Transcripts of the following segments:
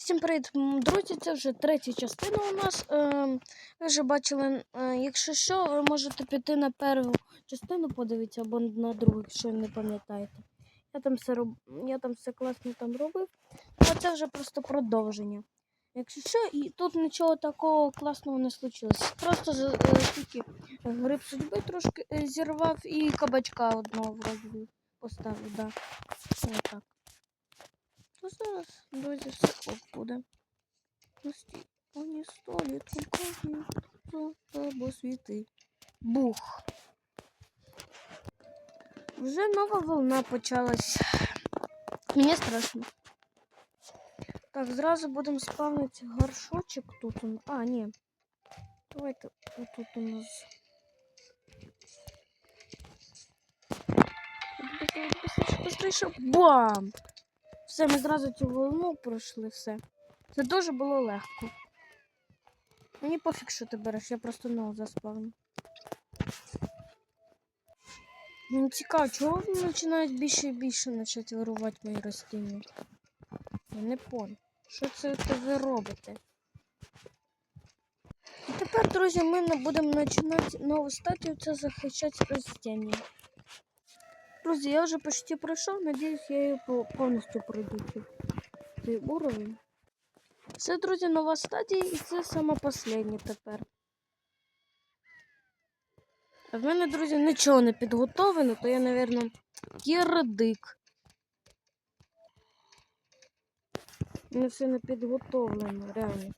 Всім привіт, друзі! Це вже третя частина у нас. Ем, ви вже бачили, е, якщо що, ви можете піти на першу частину, подивитися або на другу, якщо не пам'ятаєте. Я там все роб... я там все класно там робив. А це вже просто продовження. Якщо що, і тут нічого такого класного не случилось. Просто е, тільки гриб судьби трошки е, зірвав і кабачка одного вроді поставив, да. Отак. Ну зараз, друзі, все ок буде. Стіл, столі, тільки або світи. Бух. Вже нова волна почалась. Мені страшно. Так, зразу будемо спавнити горшочок тут. А, ні. Давайте отут у нас. Быстріше. Бам! Все, ми зразу цю волну пройшли, все. Це дуже було легко. Мені пофіг, що ти береш, я просто ногу заспавню. Мені цікаво, чого вони починають більше і більше почати вирувати мої рослини? Я не понял. Що це ви робите? І тепер, друзі, ми будемо починати нову статію, це захищати ростіння. Друзі, я вже почти пройшов, надіюсь, я по- повністю пройду цей уровень. Це, друзі, нова стадія і це сама последня тепер. А в мене, друзі, нічого не підготовлено, то я, напевно, кірдик. У мене все не підготовлено, реально.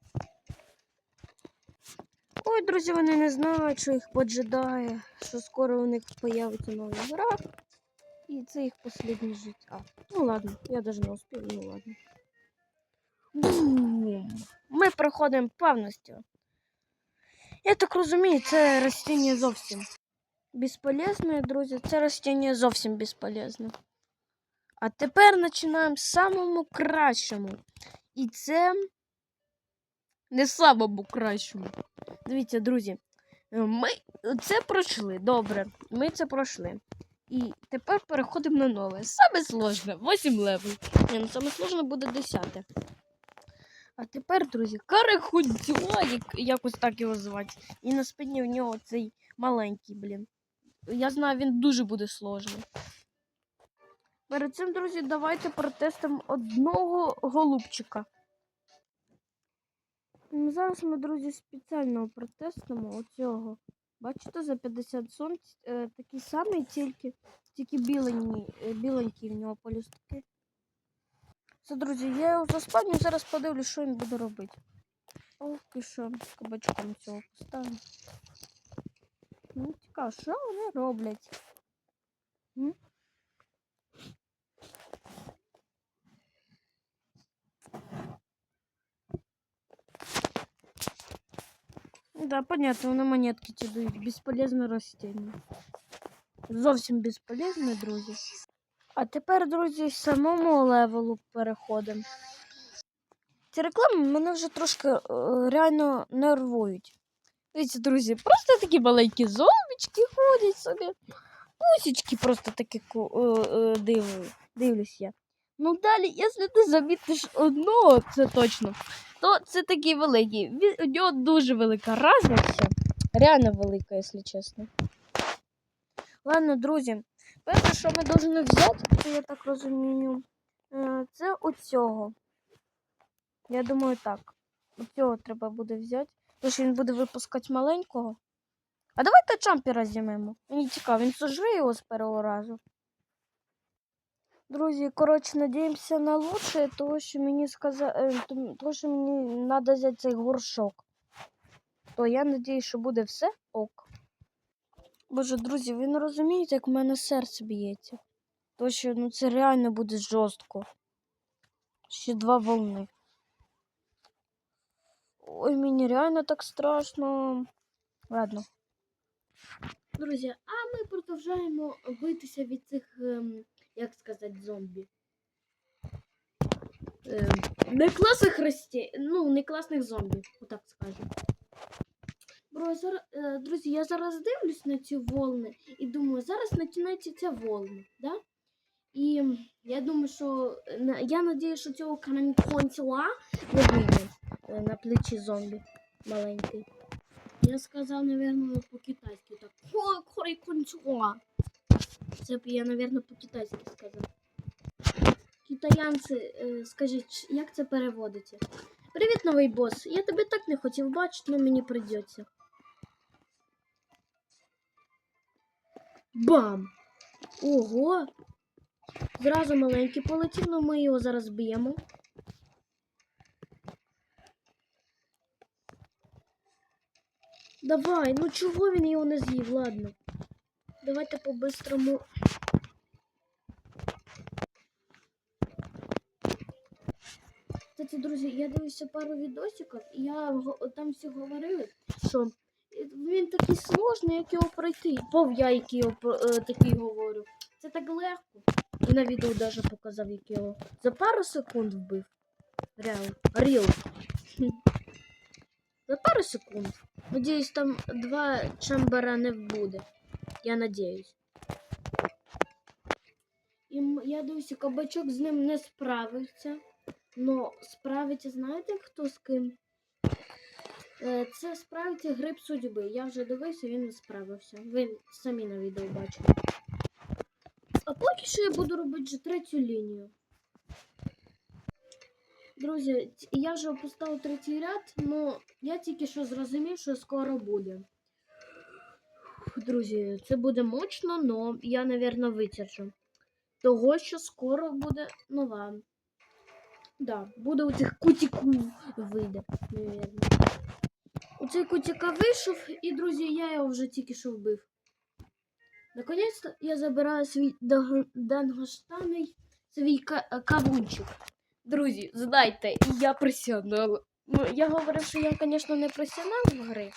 Ой, друзі, вони не знають, що їх поджидає, що скоро у них появиться нова гра. І це їх останнє життя. Ну ладно, я даже не успію, ну ладно. Бум! Ми проходимо повністю. Я так розумію, це растіння зовсім безполезне, друзі. Це растіння зовсім безполезне. А тепер починаємо з самому кращому. І це не самому кращому. Дивіться, друзі, ми це пройшли. Добре, ми це пройшли. І тепер переходимо на нове. Саме сложне 8 левел. Ні, ну саме сложне буде 10. А тепер, друзі, карахудзьо, як, якось так його звати. І на спині в нього цей маленький, блін. Я знаю, він дуже буде сложний. Перед цим, друзі, давайте протестимо одного голубчика. Зараз ми, друзі, спеціально протестимо оцього. Бачите, за 50 сон е, такий самий, тільки, тільки біленький, е, біленький в нього полюстки. Все, друзі, я його заспавню, зараз подивлюсь, що він буде робити. Ох, і що, кабачком цього поставлю. Ну, цікаво, що вони роблять? Да, понятно, вони монетки ті дають. Безполезне растіння. Зовсім безполезне, друзі. А тепер, друзі, самому левелу переходимо. Ці реклами мене вже трошки е, реально нервують. Дивіться, друзі, просто такі маленькі зомбічки ходять собі. Пусічки просто такі е, е, див, дивлюсь я. Ну далі, якщо ти замітиш одного, це точно, то це такий великий. У нього дуже велика разниця. Реально велика, якщо чесно. Ладно, друзі, перше, що ми повинні взяти, я так розумію, е, це оцього. Я думаю, так. Оцього треба буде взяти. Тому що він буде випускати маленького. А давайте чампера знімемо. Мені цікаво, він сожре його з першого разу. Друзі, коротше, надіємося на лучше, тому що мені сказали, тому що мені треба взяти цей горшок. То я надіюсь, що буде все ок. Боже, друзі, ви не розумієте, як в мене серце б'ється. То що ну це реально буде жорстко. Ще два волни. Ой, мені реально так страшно. Ладно. Друзі, а ми продовжуємо битися від цих, ем, як сказати, зомбі. Ем, не класних рості... ну, не класних зомбі, отак скажу. Бро, зараз, е, друзі, я зараз дивлюсь на ці волни і думаю, зараз починається ця волна, да? І я думаю, що я надію, що цього каранконцюа не вийде е, на плечі зомбі маленький. Я сказав, напевно, по-китайськи так. Каранконцюа. Це я, напевно, по-китайськи сказав. Китаянці, е, скажіть, як це переводиться? Привіт, новий бос. Я тебе так не хотів бачити, але мені придеться. Бам! Ого! Зразу маленький полетів, але ми його зараз б'ємо. Давай, ну чого він його не з'їв, ладно. Давайте по-бистрому. Кстати, друзі, я дивився пару відосиків, і я там всі говорили, що він такий сложний, як його пройти. Пов я, який його е, такий говорю. Це так легко. І на відео навіть показав, як його за пару секунд вбив. Реал. Ріл. За пару секунд. Надіюсь, там два чамбера не буде. Я надіюсь. І я дивлюся, кабачок з ним не справився. Но справиться, знаєте, хто з ким? Е, Це справиться гриб судьби. Я вже дивився, він не справився. Ви самі на відео бачили. А поки що я буду робити вже третю лінію. Друзі, я вже поставив третій ряд, але я тільки що зрозумів, що скоро буде. Друзі, це буде мощно, але я, мабуть, витерчу. Того, що скоро буде нова. Да, буде у цих кутіку вийде, мабуть. У цей кутіка вийшов, і, друзі, я його вже тільки що вбив. Наконець-то я забираю свій дангоштаний свій кавунчик. Друзі, знайте, я професіонал. Ну, я говорив, що я, звісно, не професіонал в гри.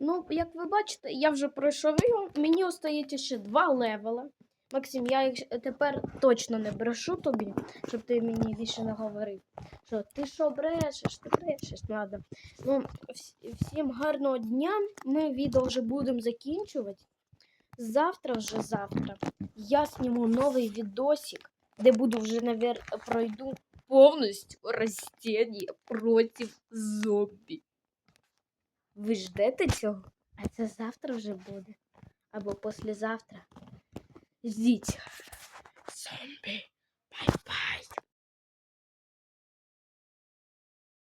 Ну, як ви бачите, я вже пройшов його. Мені остається ще два левела. Максим, я їх тепер точно не брешу тобі, щоб ти мені більше не говорив. Що ти що брешеш, ти брешеш, надо. Ну, всім гарного дня. Ми відео вже будемо закінчувати. Завтра вже завтра я зніму новий відосик, де буду вже, навер... пройду повністю растіння проти зомбі. Ви ждете цього? А це завтра вже буде. Або послезавтра. Ждіть. Зомбі. Бай-бай.